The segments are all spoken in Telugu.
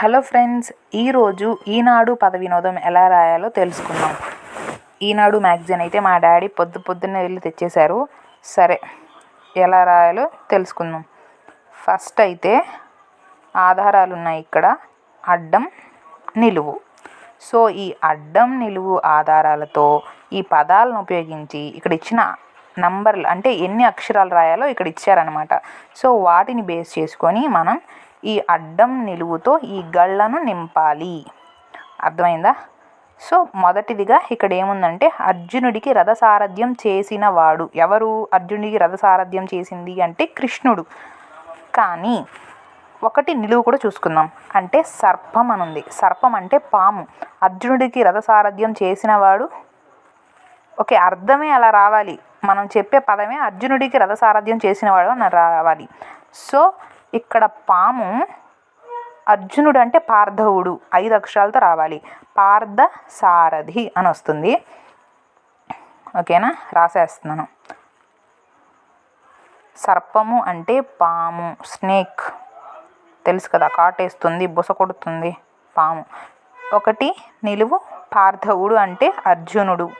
హలో ఫ్రెండ్స్ ఈరోజు ఈనాడు పద వినోదం ఎలా రాయాలో తెలుసుకుందాం. ఈనాడు మ్యాగజైన్ అయితే మా డాడీ పొద్దు పొద్దున్నే వెళ్ళి తెచ్చేశారు. సరే ఎలా రాయాలో తెలుసుకుందాం. ఫస్ట్ అయితే ఆధారాలు ఉన్నాయి ఇక్కడ. అడ్డం నిలువు. సో ఈ అడ్డం నిలువు ఆధారాలతో ఈ పదాలను ఉపయోగించి ఇక్కడ ఇచ్చిన నంబర్లు అంటే ఎన్ని అక్షరాలు రాయాలో ఇక్కడ ఇచ్చారనమాట సో వాటిని బేస్ చేసుకొని మనం ఈ అడ్డం నిలువుతో ఈ గళ్ళను నింపాలి. అర్థమైందా? సో మొదటిదిగా ఇక్కడ ఏముందంటే అర్జునుడికి రథసారథ్యం చేసిన వాడు ఎవరు అర్జునుడికి రథసారథ్యం చేసింది అంటే కృష్ణుడు. కానీ ఒకటి నిలువు కూడా చూసుకుందాం. అంటే సర్పం అని ఉంది. సర్పం అంటే పాము. అర్జునుడికి రథసారథ్యం చేసినవాడు. ఓకే అర్థమే అలా రావాలి. మనం చెప్పే పదమే అర్జునుడికి రథసారథ్యం చేసినవాడు అని రావాలి. సో ఇక్కడ పాము అర్జునుడు అంటే పార్థవుడు. ఐదు అక్షరాలతో రావాలి. పార్థ సారథి అని వస్తుంది. ఓకేనా? రాసేస్తున్నాను. సర్పము అంటే పాము. స్నేక్. తెలుసు కదా కాటేస్తుంది బుస కొడుతుంది పాము. ఒకటి నిలువు. పార్థవుడు అంటే అర్జునుడు.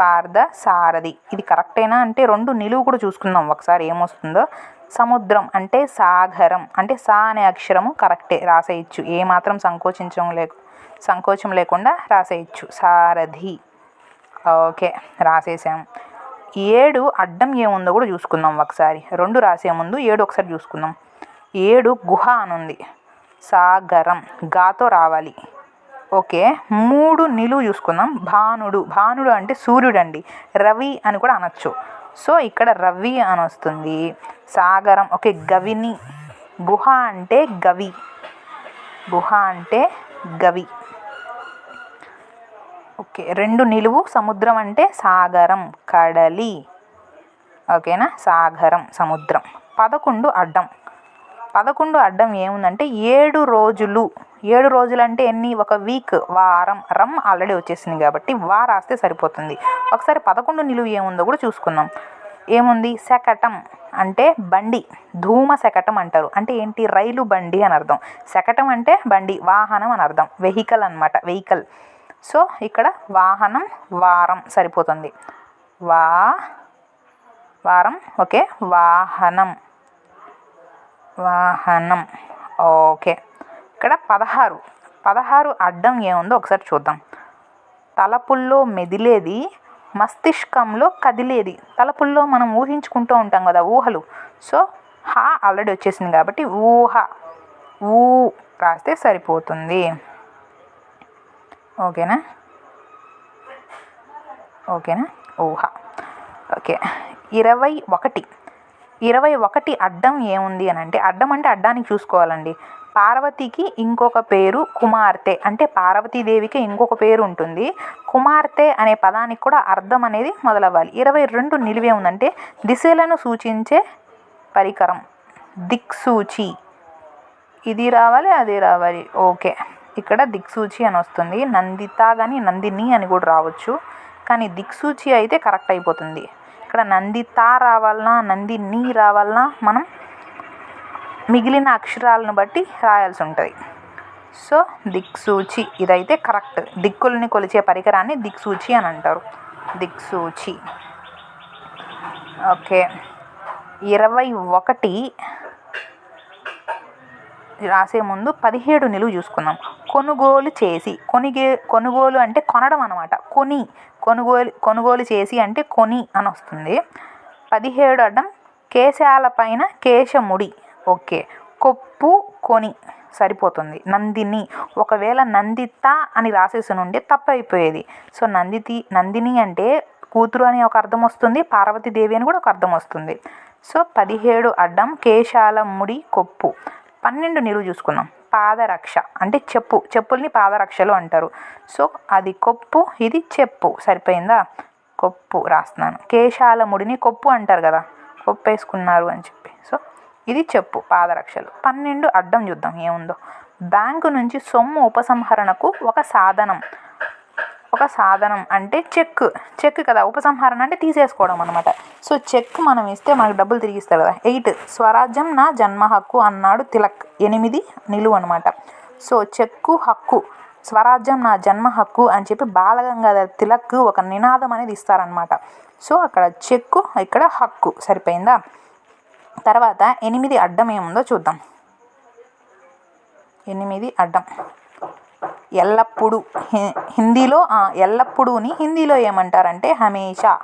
పార్థ సారథి ఇది కరెక్టేనా అంటే రెండు నిలువు కూడా చూసుకుందాం. ఒకసారి ఏమొస్తుందో. సముద్రం అంటే సాగరం. అంటే సా అనే అక్షరము కరెక్టే రాసేయచ్చు. ఏమాత్రం సంకోచించడం లేకు సంకోచం లేకుండా రాసేయచ్చు. సారథి. ఓకే రాసేసాం. ఏడు అడ్డం ఏముందో కూడా చూసుకుందాం ఒకసారి. రెండు రాసే ముందు ఏడు ఒకసారి చూసుకుందాం. ఏడు గుహ అనుంది. సాగరం. గాతో రావాలి. ఓకే మూడు నిలువు చూసుకుందాం. భానుడు. భానుడు అంటే సూర్యుడు అండి రవి అని కూడా అనొచ్చు. సో ఇక్కడ రవి అని వస్తుంది. సాగరం ఓకే గవిని. గుహ అంటే గవి. గుహ అంటే గవి. ఓకే రెండు నిలువు సముద్రం అంటే సాగరం కడలి. ఓకేనా? సాగరం సముద్రం. పదకొండు అడ్డం. పదకొండు అడ్డం ఏముందంటే ఏడు రోజులు. ఏడు రోజులు అంటే ఎన్ని? ఒక వీక్ వారం రమ్ ఆల్రెడీ వచ్చేసింది కాబట్టి వా రాస్తే సరిపోతుంది. ఒకసారి పదకొండు నిలువు ఏముందో కూడా చూసుకుందాం. ఏముంది? శకటం అంటే బండి. ధూమ శకటం అంటారు. అంటే ఏంటి? రైలు బండి అని అర్థం. శకటం అంటే బండి వాహనం అని అర్థం. వెహికల్ అనమాట వెహికల్ సో ఇక్కడ వాహనం వారం సరిపోతుంది. వా వారం ఓకే. వాహనం. వాహనం. ఓకే. ఇక్కడ పదహారు. పదహారు అడ్డం ఏముందో ఒకసారి చూద్దాం. తలపుల్లో మెదిలేది మస్తిష్కంలో కదిలేది. తలపుల్లో మనం ఊహించుకుంటూ ఉంటాం కదా ఊహలు. సో హా ఆల్రెడీ వచ్చేసింది కాబట్టి ఊహ. ఊ రాస్తే సరిపోతుంది. ఓకేనా? ఓకేనా? ఊహ. ఓకే. ఇరవై ఒకటి. ఇరవై ఒకటి అడ్డం ఏముంది అని అంటే అడ్డం అంటే అడ్డానికి చూసుకోవాలండి. పార్వతికి ఇంకొక పేరు కుమార్తె అంటే పార్వతీదేవికి ఇంకొక పేరు ఉంటుంది. కుమార్తె అనే పదానికి కూడా అర్థం అనేది మొదలవ్వాలి. ఇరవై రెండు నిలువే ఉందంటే దిశలను సూచించే పరికరం. దిక్సూచి. ఇది రావాలి అది రావాలి. ఓకే. ఇక్కడ దిక్సూచి అని వస్తుంది. నందిత కానీ నందిని అని కూడా రావచ్చు. కానీ దిక్సూచి అయితే కరెక్ట్ అయిపోతుంది. అక్కడ నంది తా రావాలన్నా నందిని రావాలన్నా మనం మిగిలిన అక్షరాలను బట్టి రాయాల్సి ఉంటుంది. సో దిక్సూచి ఇదైతే కరెక్ట్. దిక్కుల్ని కొలిచే పరికరాన్ని దిక్సూచి అని అంటారు. దిక్సూచి. ఓకే. ఇరవై ఒకటి రాసే ముందు పదిహేడు నిలువు చూసుకుందాం. కొనుగోలు చేసి కొనిగే కొనుగోలు అంటే కొనడం అనమాట కొని కొనుగోలు కొనుగోలు చేసి అంటే కొని అని వస్తుంది. పదిహేడు అడ్డం కేశాల పైన కేశముడి. ఓకే. కొప్పు కొని సరిపోతుంది. నందిని. ఒకవేళ నందిత అని రాసేసి ఉంటే తప్పైపోయేది. సో నందితి నందిని అంటే కూతురు అని ఒక అర్థం వస్తుంది పార్వతీదేవి అని కూడా ఒక అర్థం వస్తుంది. సో పదిహేడు అడ్డం కేశాల ముడి కొప్పు. పన్నెండు నిలువు చూసుకుందాం. పాదరక్ష. అంటే చెప్పు. చెప్పుల్ని పాదరక్షలు అంటారు. సో అది కొప్పు ఇది చెప్పు. సరిపోయిందా? కొప్పు రాస్తున్నాను. కేశాల ముడిని కొప్పు అంటారు కదా. కొప్పు వేసుకున్నారు అని చెప్పి. సో ఇది చెప్పు పాదరక్షలు. పన్నెండు అడ్డం చూద్దాం ఏముందో. బ్యాంకు నుంచి సొమ్ము ఉపసంహరణకు ఒక సాధనం. ఒక సాధనం అంటే చెక్. చెక్ కదా ఉపసంహరణ అంటే తీసేసుకోవడం అనమాట సో చెక్ మనం ఇస్తే మనకు డబ్బులు తిరిగి ఇస్తారు కదా. ఎయిట్. స్వరాజ్యం నా జన్మ హక్కు అన్నాడు తిలక్. ఎనిమిది నిలువు అనమాట సో చెక్కు హక్కు. స్వరాజ్యం నా జన్మ హక్కు అని చెప్పి బాలగంగాధర్ తిలక్ ఒక నినాదం అనేది ఇస్తారనమాట సో అక్కడ చెక్కు ఇక్కడ హక్కు. సరిపోయిందా? తర్వాత ఎనిమిది అడ్డం ఏముందో చూద్దాం. ఎనిమిది అడ్డం. ఎల్లప్పుడూ. హి- హిందీలో ఎల్లప్పుడూని హిందీలో ఏమంటారంటే హమేషా.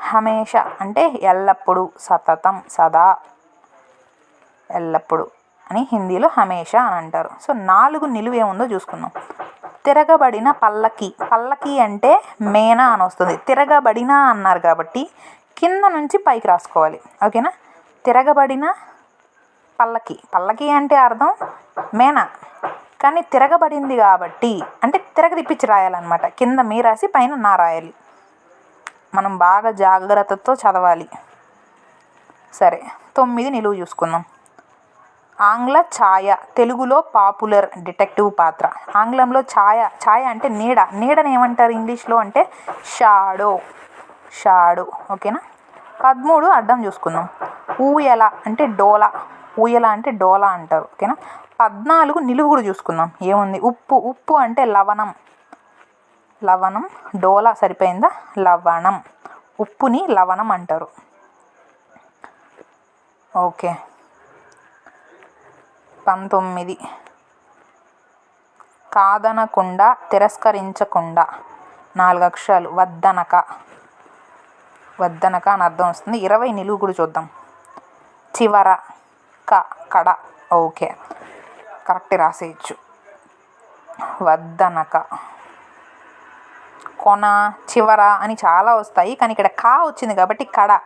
హమేషా అంటే ఎల్లప్పుడూ సతతం సదా. ఎల్లప్పుడూ అని హిందీలో హమేషా అని అంటారు. సో నాలుగు నిలువ ఏముందో చూసుకుందాం. తిరగబడిన పల్లకి. పల్లకి అంటే మేనా అని వస్తుంది. తిరగబడిన అన్నారు కాబట్టి కింద నుంచి పైకి రాసుకోవాలి. ఓకేనా? తిరగబడిన పల్లకి. పల్లకి అంటే అర్థం మేన. కానీ తిరగబడింది కాబట్టి అంటే తిరగ తిప్పించి రాయాలన్నమాట. కింద మీ రాసి పైన నా రాయాలి. మనం బాగా జాగ్రత్తతో చదవాలి. సరే తొమ్మిది నిలువు చూసుకుందాం. ఆంగ్ల ఛాయ తెలుగులో పాపులర్ డిటెక్టివ్ పాత్ర. ఆంగ్లంలో ఛాయ ఛాయ అంటే నీడ. నీడని ఏమంటారు ఇంగ్లీష్లో అంటే షాడో. షాడో ఓకేనా? పదమూడు అడ్డం చూసుకుందాం. ఊయల అంటే డోలా. ఊయల అంటే డోలా అంటారు ఓకేనా? పద్నాలుగు నిలువు కూడా చూసుకుందాం. ఏముంది? ఉప్పు ఉప్పు అంటే లవణం. లవణం డోలా సరిపోయిందా? లవణం. ఉప్పుని లవణం అంటారు. ఓకే. పంతొమ్మిది. కాదనకుండా తిరస్కరించకుండా. నాలుగు అక్షరాలు. వద్దనక. వద్దనక అని అర్థం వస్తుంది. ఇరవై నిలువు కూడా చూద్దాం. చివర క కడ. ఓకే. కరెక్ట్ రాసేయచ్చు. వద్దనక. కొన చివర అని చాలా వస్తాయి. కానీ ఇక్కడ కా వచ్చింది కాబట్టి కడ.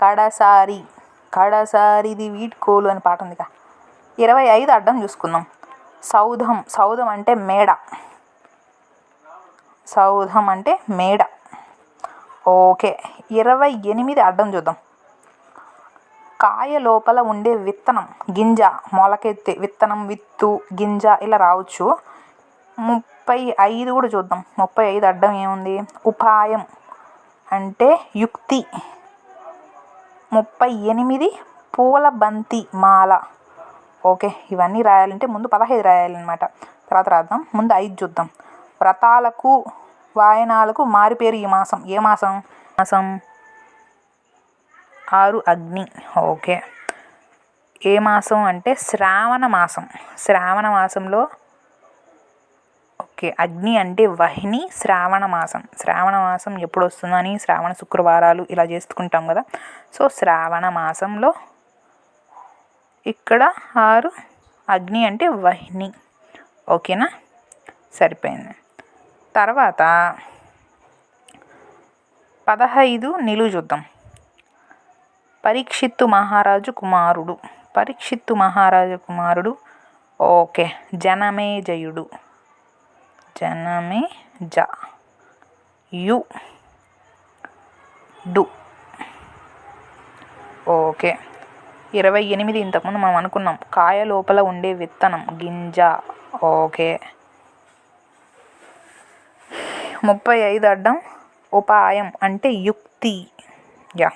కడసారి. కడసారిది వీడ్కోలు అని పాట ఉందిగా. ఇరవై ఐదు అడ్డం చూసుకుందాం. సౌధం. సౌధం అంటే మేడ. సౌధం అంటే మేడ. ఓకే. ఇరవై ఎనిమిది అడ్డం చూద్దాం. కాయ లోపల ఉండే విత్తనం గింజ మొలకెత్తే విత్తనం విత్తు గింజ ఇలా రావచ్చు. ముప్పై ఐదు కూడా చూద్దాం. ముప్పై ఐదు అడ్డం ఏముంది? ఉపాయం అంటే యుక్తి. ముప్పై ఎనిమిది పూల బంతి మాల. ఓకే ఇవన్నీ రాయాలంటే ముందు పదహైదు రాయాలన్నమాట. తర్వాత రాద్దాం. ముందు ఐదు చూద్దాం. వ్రతాలకు వాయనాలకు మారిపేరు ఈ మాసం. ఏ మాసం? మాసం ఆరు అగ్ని. ఓకే. ఏ మాసం అంటే శ్రావణ మాసం. శ్రావణ మాసంలో ఓకే. అగ్ని అంటే వహిని శ్రావణ మాసం. శ్రావణ మాసం ఎప్పుడు వస్తుందని శ్రావణ శుక్రవారాలు ఇలా చేసుకుంటాం కదా. సో శ్రావణ మాసంలో ఇక్కడ ఆరు అగ్ని అంటే వహిని. ఓకేనా? సరిపోయింది. తర్వాత పదహైదు నిలువు చూద్దాం పరీక్షిత్తు మహారాజు కుమారుడు. పరీక్షిత్తు మహారాజు కుమారుడు. ఓకే. జనమే జయుడు. జనమే జ. యు. డు. ఓకే. ఇరవై ఎనిమిది ఇంతకుముందు మనం అనుకున్నాం. కాయ లోపల ఉండే విత్తనం గింజ. ఓకే. ముప్పై ఐదు అడ్డం ఉపాయం అంటే యుక్తి. యా.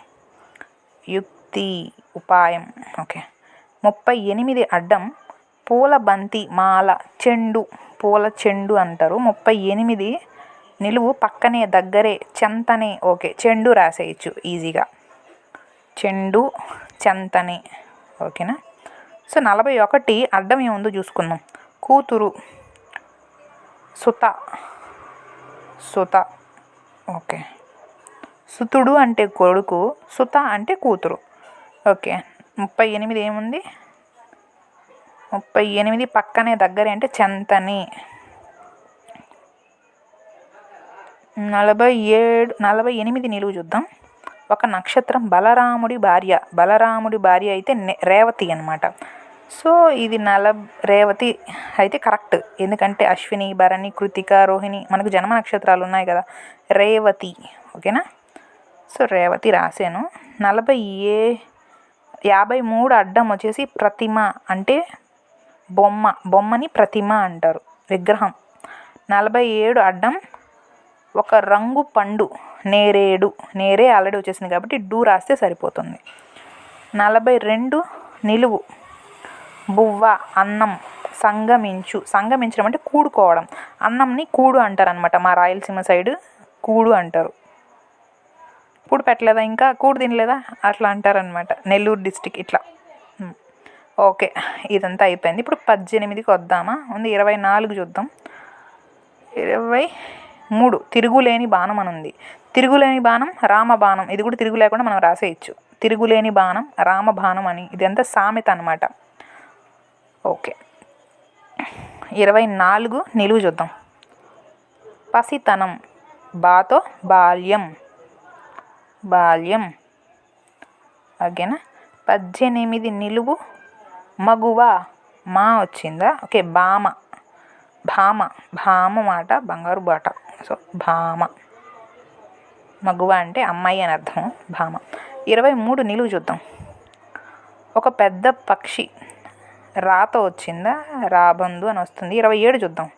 యుక్తి ఉపాయం. ఓకే. ముప్పై ఎనిమిది అడ్డం పూల బంతి మాల చెండు పూల చెండు అంటారు. ముప్పై ఎనిమిది నిలువు పక్కనే దగ్గరే చెంతనే. ఓకే. చెండు రాసేయచ్చు ఈజీగా. చెండు చెంతనే. ఓకేనా? సో నలభై ఒకటి అడ్డం ఏముందో చూసుకుందాం. కూతురు సుత సుత. ఓకే. సుతుడు అంటే కొడుకు సుత అంటే కూతురు. ఓకే ముప్పై ఎనిమిది ఏముంది? ముప్పై ఎనిమిది పక్కనే దగ్గరే అంటే చెంతని. నలభై ఏడు నలభై ఎనిమిది నిలువు చూద్దాం. ఒక నక్షత్రం బలరాముడి భార్య బలరాముడి భార్య అయితే రేవతి అనమాట సో ఇది నల రేవతి అయితే కరెక్ట్. ఎందుకంటే అశ్విని భరణి కృతిక రోహిణి మనకు జన్మ నక్షత్రాలు ఉన్నాయి కదా. రేవతి ఓకేనా? సో రేవతి రాశాను. నలభై ఏ యాభై మూడు అడ్డం వచ్చేసి ప్రతిమ అంటే బొమ్మ. బొమ్మని ప్రతిమ అంటారు. విగ్రహం. నలభై ఏడు అడ్డం ఒక రంగు పండు. నేరేడు. నేరే ఆల్రెడీ వచ్చేసింది కాబట్టి డూ రాస్తే సరిపోతుంది. నలభై రెండు నిలువు. బువ్వ అన్నం సంగమించు. సంగమించడం అంటే కూడుకోవడం. అన్నంని కూడు అంటారు అనమాట మా రాయలసీమ సైడ్. కూడు అంటారు. కూడు పెట్టలేదా ఇంకా? కూడు తినలేదా? అట్లా అంటారనమాట నెల్లూరు డిస్టిక్ ఇట్లా. ఓకే. ఇదంతా అయిపోయింది. ఇప్పుడు పద్దెనిమిదికి వద్దామా? ఉంది. ఇరవై నాలుగు చూద్దాం. ఇరవై మూడు. తిరుగులేని బాణం అని ఉంది. తిరుగులేని బాణం రామ బాణం. ఇది కూడా తిరుగు లేకుండా మనం రాసేయచ్చు. తిరుగులేని బాణం రామ బాణం అని. ఇదంతా సామెత అనమాట ఓకే. ఇరవై నాలుగు. నిలువు చూద్దాం. పసితనం. బాతో బాల్యం. బాల్యం. ఓకేనా? పద్దెనిమిది నిలువు మగువ? మా వచ్చిందా? ఓకే భామ భామ. భామ మాట బంగారు బాట. సో భామ. మగువ అంటే అమ్మాయి అని అర్థం భామ. ఇరవై మూడు నిలువు చూద్దాం. ఒక పెద్ద పక్షి రాత వచ్చిందా? రాబందు అని వస్తుంది. ఇరవై ఏడు చూద్దాం.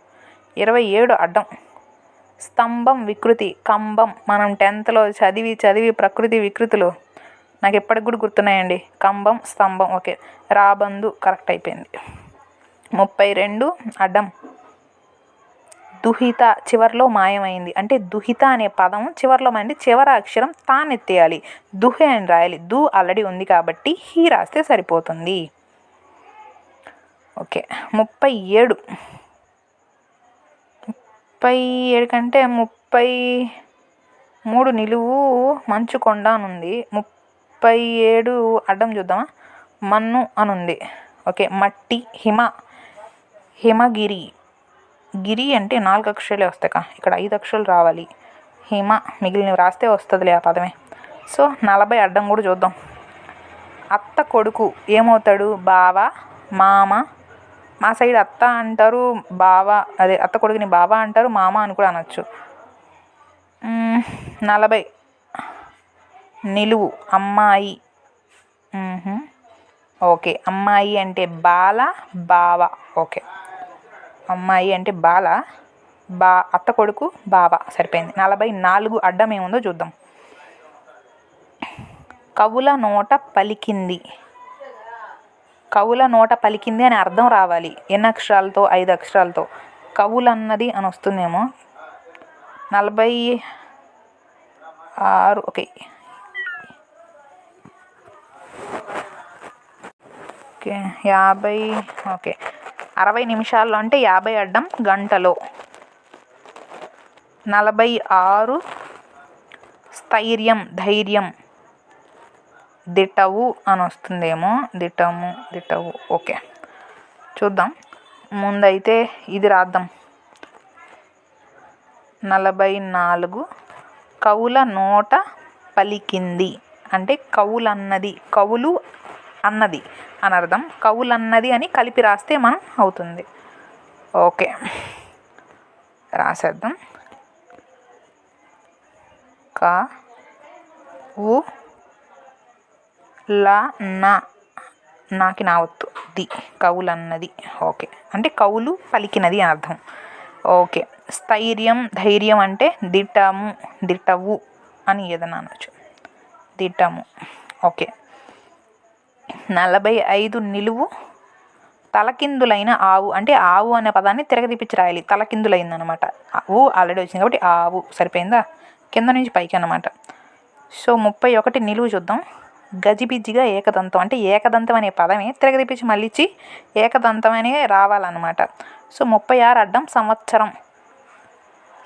ఇరవై ఏడు అడ్డం. స్తంభం వికృతి కంబం మనం టెన్త్లో చదివి చదివి ప్రకృతి వికృతులు. నాకు ఎప్పటికి కూడా గుర్తున్నాయండి. కంబం స్తంభం. ఓకే. రాబందు కరెక్ట్ అయిపోయింది. ముప్పై రెండు అడ్డం. దుహిత చివర్లో మాయమైంది. అంటే దుహిత అనే పదం చివరిలో మాయండి చివర అక్షరం తానెత్తేయాలి. దుహె అని రాయాలి. దు ఆల్రెడీ ఉంది కాబట్టి హీ రాస్తే సరిపోతుంది. ఓకే. ముప్పై ఏడు. ముప్పై ఏడు కంటే ముప్పై మూడు నిలువు మంచు కొండ అని ఉంది ముప్పై ఏడు అడ్డం చూద్దామా? మన్ను అని ఉంది ఓకే మట్టి హిమ హిమగిరి. గిరి అంటే నాలుగు అక్షరాలే వస్తాయి కా ఇక్కడ ఐదు అక్షరాలు రావాలి. హిమ మిగిలినవి రాస్తే వస్తుందిలే ఆ పదమే. సో నలభై అడ్డం కూడా చూద్దాం. అత్త కొడుకు ఏమవుతాడు? బావ మామ మా సైడ్ అత్త అంటారు బావ అదే అత్త కొడుకుని బావ అంటారు మామ అని కూడా అనొచ్చు. నలభై. నిలువు అమ్మాయి. ఓకే. అమ్మాయి అంటే బాల బావ. ఓకే. అమ్మాయి అంటే బాల బా అత్త కొడుకు బావ. సరిపోయింది. నలభై నాలుగు అడ్డం ఏముందో చూద్దాం. కవుల నోట పలికింది. కవుల నోట పలికింది అని అర్థం రావాలి. ఎన్ని అక్షరాలతో? ఐదు అక్షరాలతో. కవులన్నది అని వస్తుందేమో. నలభై ఆరు ఓకే. ఓకే యాభై ఓకే. అరవై నిమిషాల్లో అంటే యాభై అడ్డం గంటలో. నలభై ఆరు స్థైర్యం ధైర్యం. దిటవు అని వస్తుందేమో. దిటము దిటవు. ఓకే. చూద్దాం. ముందైతే ఇది రాద్దాం. నలభై నాలుగు. కవుల నోట పలికింది. అంటే కవులన్నది కవులు అన్నది అని అర్థం. కవులన్నది అని కలిపి రాస్తే మనం అవుతుంది. ఓకే. రాసేద్దాం. క ఉ లా నా నాకి నావత్తు ది కవులన్నది. ఓకే. అంటే కవులు పలికినది అని అర్థం. ఓకే. స్థైర్యం ధైర్యం అంటే దిట్టము దిట్టవు అని ఏదైనా అనొచ్చు. దిట్టము. ఓకే. నలభై ఐదు నిలువు తలకిందులైన ఆవు. అంటే ఆవు అనే పదాన్ని తిరగదీపించి రాయాలి. తలకిందులైంది అనమాట ఆల్రెడీ వచ్చింది కాబట్టి ఆవు. సరిపోయిందా? కింద నుంచి పైకి అన్నమాట. సో ముప్పై ఒకటి నిలువు చూద్దాం. గజిబిజిగా ఏకదంతం అంటే ఏకదంతం అనే పదమే తిరగదీపించి మళ్ళీ ఇచ్చి ఏకదంతం అనే రావాలన్నమాట. సో ముప్పై ఆరు అడ్డం సంవత్సరం.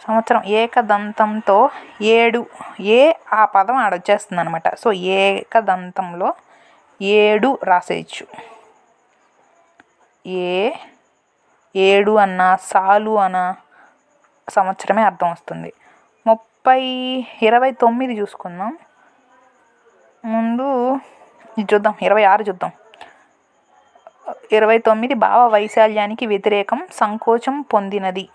సంవత్సరం ఏకదంతంతో ఏడు ఏ ఆ పదం ఆడొచ్చేస్తుంది అనమాట సో ఏకదంతంలో ఏడు రాసేయచ్చు. ఏ ఏడు అన్న సాలు అన్న సంవత్సరమే అర్థం వస్తుంది. ముప్పై ఇరవై తొమ్మిది చూసుకుందాం. ముందు చూద్దాం ఇరవై ఆరు చూద్దాం. ఇరవై తొమ్మిది భావ వైశాల్యానికి వ్యతిరేకం సంకోచం పొందినది.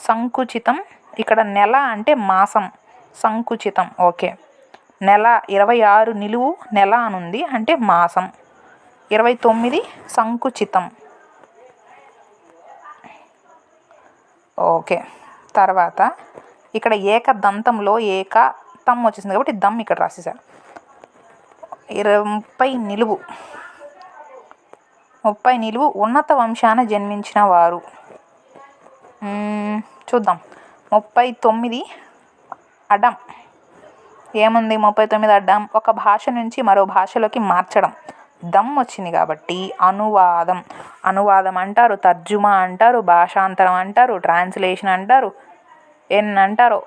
సంకుచితం ఇక్కడ నెల అంటే మాసం. సంకుచితం ఓకే. నెల ఇరవై ఆరు నిలువు నెల అనుంది అంటే మాసం. ఇరవై తొమ్మిది సంకుచితం. ఓకే. తర్వాత ఇక్కడ ఏక దంతంలో ఏక తమ్ వచ్చేసింది కాబట్టి దమ్ ఇక్కడ రాసేసారు ఇరవై ముప్పై నిలువు. ముప్పై నిలువు ఉన్నత వంశాన జన్మించిన వారు. చూద్దాం. ముప్పై తొమ్మిది అడ్డం ఏముంది ముప్పై తొమ్మిది అడ్డం ఒక భాష నుంచి మరో భాషలోకి మార్చడం. దమ్ వచ్చింది కాబట్టి అనువాదం. అనువాదం అంటారు తర్జుమా అంటారు భాషాంతరం అంటారు ట్రాన్స్లేషన్ అంటారు ఎన్ని అంటారో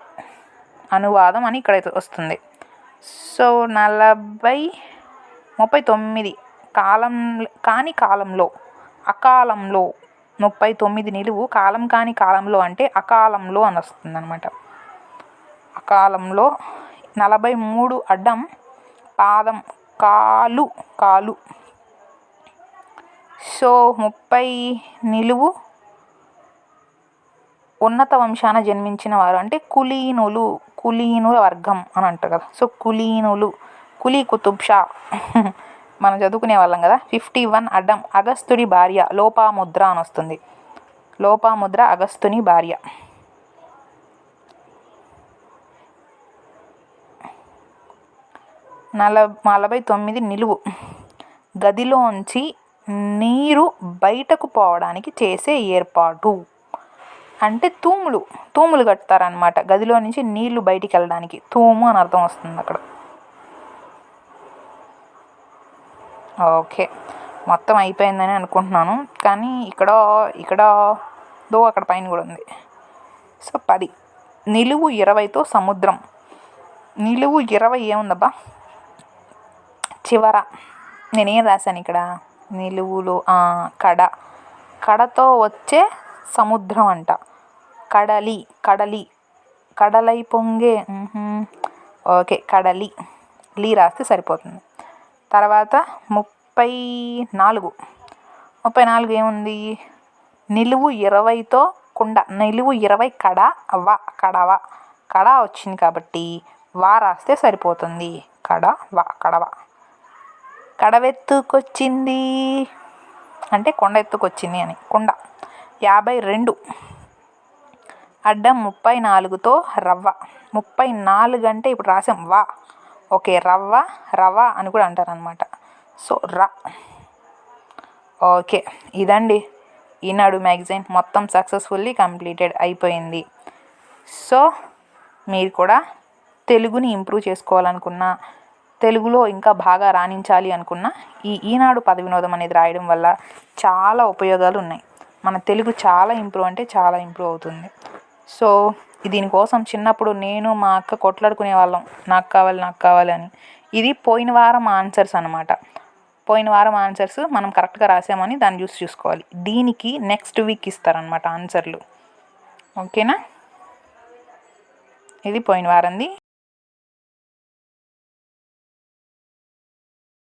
అనువాదం అని ఇక్కడ వస్తుంది. సో నలభై ముప్పై తొమ్మిది కాలం కాని కాలంలో అకాలంలో ముప్పై తొమ్మిది నిలువు కాలం కాని కాలంలో అంటే అకాలంలో అని వస్తుంది అనమాట అకాలంలో నలభై మూడు అడ్డం పాదం కాలు కాలు. సో ముప్పై నిలువు ఉన్నత వంశాన జన్మించిన వారు అంటే కులీనులు. కులీనుల వర్గం అని అంటారు కదా. సో కులీనులు కులీ కుతుబ్ షా మనం చదువుకునే వాళ్ళం కదా. ఫిఫ్టీ వన్ అడ్డం అగస్తుడి భార్య లోపాముద్ర అని వస్తుంది. లోపాముద్ర అగస్తుని భార్య. నల నలభై తొమ్మిది నిలువు. గదిలోంచి నీరు బయటకు పోవడానికి చేసే ఏర్పాటు. అంటే తూములు తూములు కడతారనమాట గదిలో నుంచి నీళ్ళు బయటికి వెళ్ళడానికి. తూము అని అర్థం వస్తుంది అక్కడ. ఓకే. మొత్తం అయిపోయిందని అనుకుంటున్నాను. కానీ ఇక్కడ ఇక్కడ దో అక్కడ పైన కూడా ఉంది. సో పది. నిలువు ఇరవైతో సముద్రం. నిలువు ఇరవై ఏముందబ్బా? చివర. నేనేం రాశాను ఇక్కడ? నిలువులో కడ. కడతో వచ్చే సముద్రం అంట. కడలి కడలి కడలై పొంగే ఓకే కడలి లీ రాస్తే సరిపోతుంది. తర్వాత ముప్పై నాలుగు. ముప్పై నాలుగు ఏముంది? నిలువు ఇరవైతో కుండ నిలువు ఇరవై కడ వ కడవ కడ వచ్చింది కాబట్టి వా రాస్తే సరిపోతుంది. కడ వ కడవ కడవెత్తుకొచ్చింది అంటే కొండ ఎత్తుకొచ్చింది అని. కొండ. యాభై రెండు. అడ్డం ముప్పై నాలుగుతో రవ్వ. ముప్పై నాలుగు అంటే ఇప్పుడు రాసాం వా. ఓకే రవ్వ రవ అని కూడా అంటారు అనమాట సో ర. ఓకే ఇదండి. ఈనాడు మ్యాగజైన్ మొత్తం సక్సెస్ఫుల్లీ కంప్లీటెడ్ అయిపోయింది. సో మీరు కూడా తెలుగుని ఇంప్రూవ్ చేసుకోవాలనుకున్నా తెలుగులో ఇంకా బాగా రాణించాలి అనుకున్నా ఈ ఈనాడు పద వినోదం అనేది రాయడం వల్ల చాలా ఉపయోగాలు ఉన్నాయి. మన తెలుగు చాలా ఇంప్రూవ్ అంటే చాలా ఇంప్రూవ్ అవుతుంది. సో దీనికోసం చిన్నప్పుడు నేను మా అక్క కొట్లాడుకునే వాళ్ళం. నాకు కావాలి నాకు కావాలి అని. ఇది పోయిన వారం ఆన్సర్స్ అనమాట పోయిన వారం ఆన్సర్స్ మనం కరెక్ట్గా రాసామని దాన్ని చూసి చూసుకోవాలి. దీనికి నెక్స్ట్ వీక్ ఇస్తారనమాట ఆన్సర్లు. ఓకేనా? ఇది పోయిన వారంది.